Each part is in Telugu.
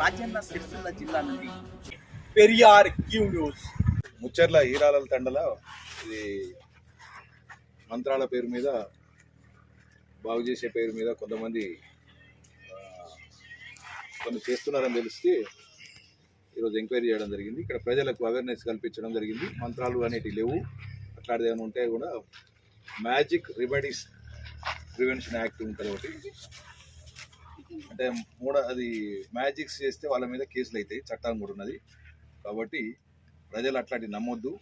రాజన్న సిరిసిల్ల జిల్లా నుండి పెరియార్ క్యూ న్యూస్. ముచ్చర్ల హీరాల తండల ఇది మంత్రాల పేరు మీద బాగు చేసే పేరు మీద కొంతమంది కొన్ని చేస్తున్నారని తెలిస్తే ఈరోజు ఎంక్వైరీ చేయడం జరిగింది. ఇక్కడ ప్రజలకు అవేర్నెస్ కల్పించడం జరిగింది. మంత్రాలు అనేటివి లేవు. అట్లాంటిది ఏమైనా ఉంటే కూడా మ్యాజిక్ రిమెడీస్ ప్రివెన్షన్ యాక్ట్ ఉంటుంది ఒకటి. అంటే మూడ అది మ్యాజిక్స్ చేస్తే వాళ్ళ మీద కేసులు అవుతాయి చట్టం కూడా ఉన్నది. కాబట్టి ప్రజలు అట్లాంటి నమ్మొద్దు.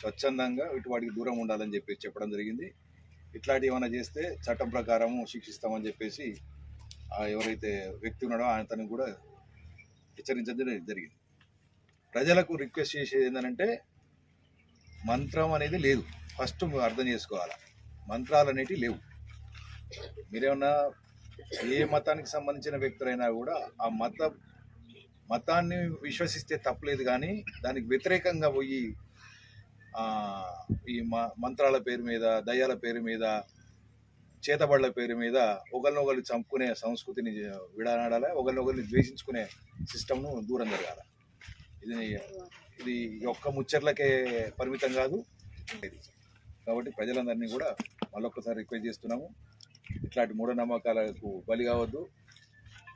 స్వచ్ఛందంగా ఇటు వాటికి దూరం ఉండాలని చెప్పేసి చెప్పడం జరిగింది. ఇట్లాంటివి ఏమైనా చేస్తే చట్టం ప్రకారము శిక్షిస్తామని చెప్పేసి ఎవరైతే వ్యక్తి ఉన్నాడో అతనికి కూడా హెచ్చరించడం జరిగింది. ప్రజలకు రిక్వెస్ట్ చేసేది ఏంటంటే మంత్రం అనేది లేదు. ఫస్ట్ అర్థం చేసుకోవాలి. మంత్రాలు అనేటివి లేవు. మీరేమన్నా ఏ మతానికి సంబంధించిన వ్యక్తులైనా కూడా ఆ మత మతాన్ని విశ్వసిస్తే తప్పలేదు కానీ దానికి వ్యతిరేకంగా పోయి ఈ మ- మంత్రాల పేరు మీద దయ్యాల పేరు మీద చేతబడుల పేరు మీద ఒకరినొకరు చంపుకునే సంస్కృతిని విడనాడాలి ఒకరినొకరిని ద్వేషించుకునే సిస్టమ్ను దూరం జరగాలి? ఇది ఇది ఒక్క ముచ్చట్లకే పరిమితం కాదు. కాబట్టి ప్రజలందరినీ కూడా మళ్ళొక్కసారి రిక్వెస్ట్ చేస్తున్నాము. ఇట్లాంటి మూఢనమ్మకాలకు బలి కావద్దు.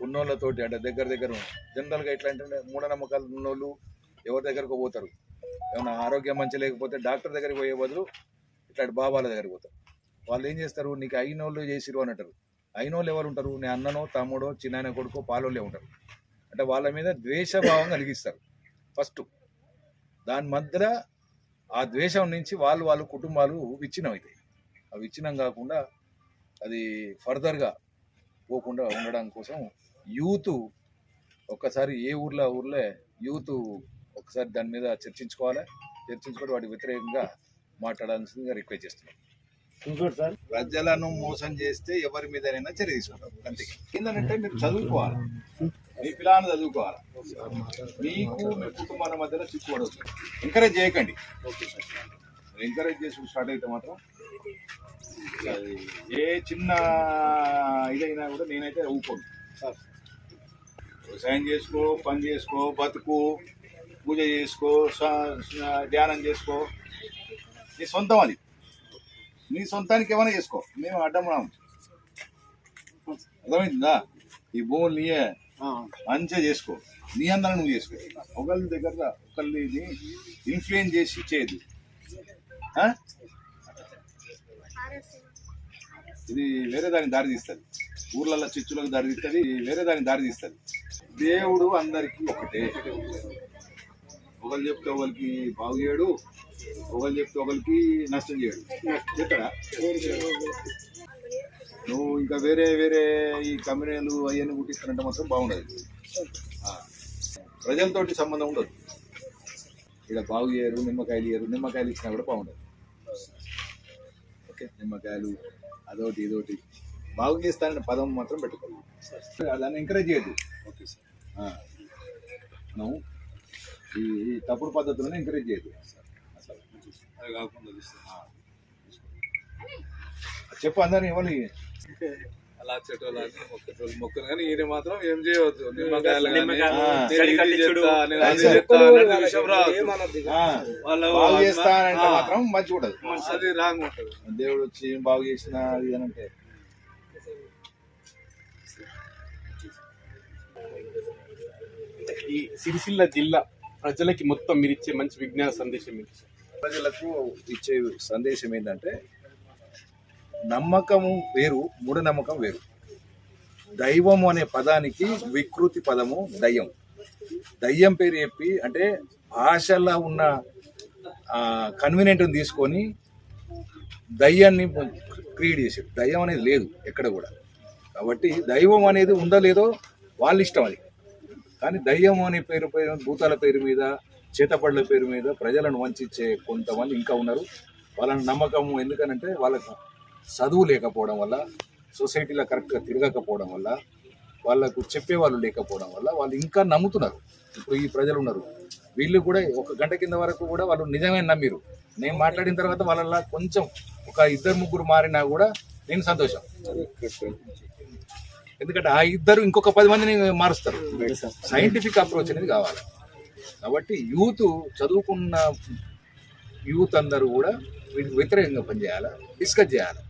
ఉన్నోళ్ళతోటి అంటే దగ్గర దగ్గర జనరల్గా ఎట్లా అంటే మూఢనమ్మకాలు ఉన్నోళ్ళు ఎవరి దగ్గరకు పోతారు? ఏమైనా ఆరోగ్యం మంచి లేకపోతే డాక్టర్ దగ్గరికి పోయే బదులు ఇట్లాంటి బాబాల దగ్గరికి పోతారు. వాళ్ళు ఏం చేస్తారు? నీకు అయిన వాళ్ళు చేసిరు అని అంటారు. అయినోళ్ళు ఎవరు ఉంటారు? నీ అన్ననో తమ్ముడో చిన్న కొడుకో పాలోళ్ళే ఉంటారు. అంటే వాళ్ళ మీద ద్వేషభావం కలిగిస్తారు. ఫస్ట్ దాని మధ్యలో ఆ ద్వేషం నుంచి వాళ్ళు వాళ్ళ కుటుంబాలు విచ్ఛిన్నం అవుతాయి ఆ విచ్ఛిన్నం కాకుండా అది ఫర్దర్గా పోకుండా ఉండడం కోసం యూత్ ఒక్కసారి ఏ ఊర్లో ఊర్లో యూత్ ఒకసారి దాని మీద చర్చించుకోవాలి. చర్చించుకొని వాటి వ్యతిరేకంగా మాట్లాడాల్సిందిగా రిక్వెస్ట్ చేస్తున్నాం. ఇంకోటి సార్? ప్రజలను మోసం చేస్తే ఎవరి మీదనైనా చర్య తీసుకుంటాం. అంతే. ఏంటంటే మీరు చదువుకోవాలి. మీ పిల్లలను చదువుకోవాలి. మీకు మీ కుటుంబాల మధ్యలో చిక్కుపడవచ్చు ఎంకరేజ్ చేయకండి. ఎంకరేజ్ చేసి స్టార్ట్ అయితే మాత్రం అది ఏ చిన్న ఇదైనా కూడా నేనైతే ఊపోను వ్యవసాయం చేసుకో పని చేసుకో బతుకు పూజ చేసుకో ధ్యానం చేసుకో. నీ సొంతం అది. నీ సొంతానికి ఏమైనా చేసుకో. మేము అడ్డం రాము అర్థమైందా? ఈ భూములు నీయే. మంచిగా చేసుకో. నీ అందరం నువ్వు చేసుకో. ఒకళ్ళ దగ్గర ఒకళ్ళని ఇన్ఫ్లుయెన్స్ చేసి చేయదు? ఇది వేరే దానికి దారి తీస్తుంది. ఊర్లలో చిచ్చులకు దారి తీస్తుంది వేరే దానికి దారి తీస్తుంది. దేవుడు అందరికీ ఒకటే. ఒకరు చెప్తే ఒకరికి బాగు చేయడు ఒకరు చెప్తే ఒకరికి నష్టం చేయడు. ఎక్కడ నువ్వు ఇంకా వేరే వేరే ఈ కంపెనీలు అవన్నీ కుట్టిస్తానంటే మాత్రం బాగుండదు. ప్రజలతోటి సంబంధం ఉండదు. ఇక్కడ బాగు చేయరు నిమ్మకాయలు చేయరు నిమ్మకాయలు ఇచ్చినా కూడా బాగుండదు. నిమ్మకాయలు అదొకటి ఇదొకటి బాగు చేస్తానని పదం మాత్రం పెట్టుకోవాలి. దాన్ని ఎంకరేజ్ చేయద్దు. Okay sir. మనం ఈ తప్పుడు పద్ధతులను ఎంకరేజ్ చేయదు అది కాకుండా. చెప్పు అందరినీ ఇవ్వాలి అలా చెట్టులని మొక్కలు మొక్కలు. కానీ ఈయన మాత్రం ఏం చేయవద్దు వాళ్ళు చేస్తానంటే ఆ, మాత్రం మంచి ఉండదు అది. రాంగ్ ఉంటుంది. దేవుడు వచ్చి ఏం బాగు చేసిన అది అని అంటే. ఈ సిరిసిల్ల జిల్లా ప్రజలకి మొత్తం మీరు ఇచ్చే మంచి విజ్ఞాన సందేశం? ప్రజలకు ఇచ్చే సందేశం ఏంటంటే నమ్మకము వేరు మూఢనమ్మకం వేరు. దైవం అనే పదానికి వికృతి పదము దయ్యం. దయ్యం పేరు చెప్పి అంటే భాషలో ఉన్న కన్వీనియంట్ని తీసుకొని దయ్యాన్ని క్రియేట్ చేశారు దయ్యం అనేది లేదు ఎక్కడ కూడా. కాబట్టి దైవం అనేది ఉందో లేదో వాళ్ళ ఇష్టం అది. కానీ దయ్యం అనే పేరు పైన భూతాల పేరు మీద చేతపడ్ల పేరు మీద ప్రజలను వంచే కొంతమంది ఇంకా ఉన్నారు. వాళ్ళని నమ్మకము ఎందుకనంటే వాళ్ళకు చదువు లేకపోవడం వల్ల సొసైటీలో కరెక్ట్గా తిరగకపోవడం వల్ల వాళ్ళకు చెప్పేవాళ్ళు లేకపోవడం వల్ల వాళ్ళు ఇంకా నమ్ముతున్నారు. ఇప్పుడు ఈ ప్రజలు ఉన్నారు. వీళ్ళు కూడా ఒక గంట కింద వరకు కూడా వాళ్ళు నిజమే నమ్మిరు. నేను మాట్లాడిన తర్వాత వాళ్ళ కొంచెం ఒక ఇద్దరు ముగ్గురు మారినా కూడా నేను సంతోషం. ఎందుకంటే ఆ ఇద్దరు ఇంకొక పది మందిని మారుస్తారు. సైంటిఫిక్ అప్రోచ్ అనేది కావాలి. కాబట్టి యూత్ చదువుకున్న యూత్ అందరూ కూడా వీటికి వ్యతిరేకంగా పనిచేయాలి? డిస్కస్ చేయాలి?